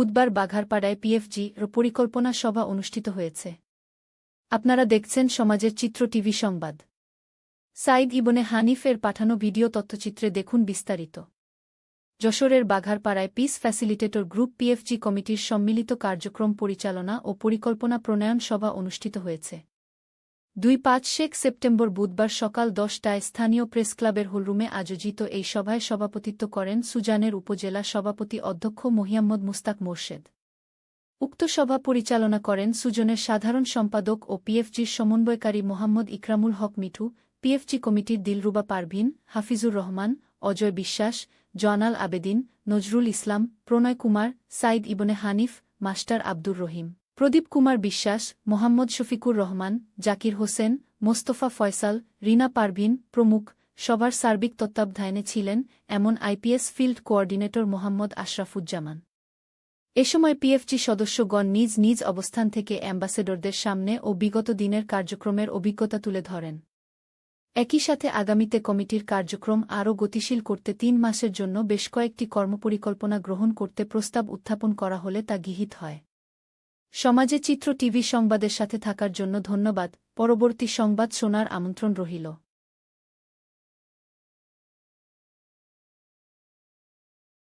বুধবার বাঘারপাড়ায় পিএফজি পরিকল্পনা সভা অনুষ্ঠিত হয়েছে। আপনারা দেখছেন সমাজের চিত্র টিভি সংবাদ। সাইদ ইবনে হানিফের পাঠানো ভিডিও তথ্যচিত্রে দেখুন বিস্তারিত। যশোরের বাঘারপাড়ায় পিস ফ্যাসিলিটেটর গ্রুপ পিএফজি কমিটির সম্মিলিত কার্যক্রম পরিচালনা ও পরিকল্পনা প্রণয়ন সভা অনুষ্ঠিত হয়েছে। দুই পাঁচ শেখ সেপ্টেম্বর বুধবার সকাল দশটায় স্থানীয় প্রেসক্লাবের হলরুমে আয়োজিত এই সভায় সভাপতিত্ব করেন সুজানের উপজেলা সভাপতি অধ্যক্ষ মহিয়াম্মদ মুস্তাক মোর্শেদ। উক্ত সভা পরিচালনা করেন সুজনের সাধারণ সম্পাদক ও পিএফজির সমন্বয়কারী মোহাম্মদ ইকরামুল হক মিঠু, পিএফজি কমিটির দিলরুবা পারভিন, হাফিজুর রহমান, অজয় বিশ্বাস, জয়নাল আবেদিন, নজরুল ইসলাম, প্রণয় কুমার, সাইদ ইবনে হানিফ, মাস্টার আব্দুর রহিম। প্রদীপ কুমার বিশ্বাস, মোহাম্মদ শফিকুর রহমান, জাকির হোসেন, মোস্তফা ফয়সাল, রিনা পারভিন প্রমুখ, সবার সার্বিক তত্ত্বাবধানে ছিলেন এমন IPS field coordinator Mohammad Ashrafuzzaman. এ সময় পিএফজি সদস্যগণ নিজ নিজ অবস্থান থেকে অ্যাম্বাসেডরদের সামনে ও বিগত দিনের কার্যক্রমের অভিজ্ঞতা তুলে ধরেন। একই সাথে আগামীতে কমিটির কার্যক্রম আরও গতিশীল করতে তিন মাসের জন্য বেশ কয়েকটি কর্মপরিকল্পনা গ্রহণ করতে প্রস্তাব উত্থাপন করা হলে তা গৃহীত হয়। সমাজে চিত্র টিভি সংবাদের সাথে থাকার জন্য ধন্যবাদ। পরবর্তী সংবাদ শোনার আমন্ত্রণ রহিল।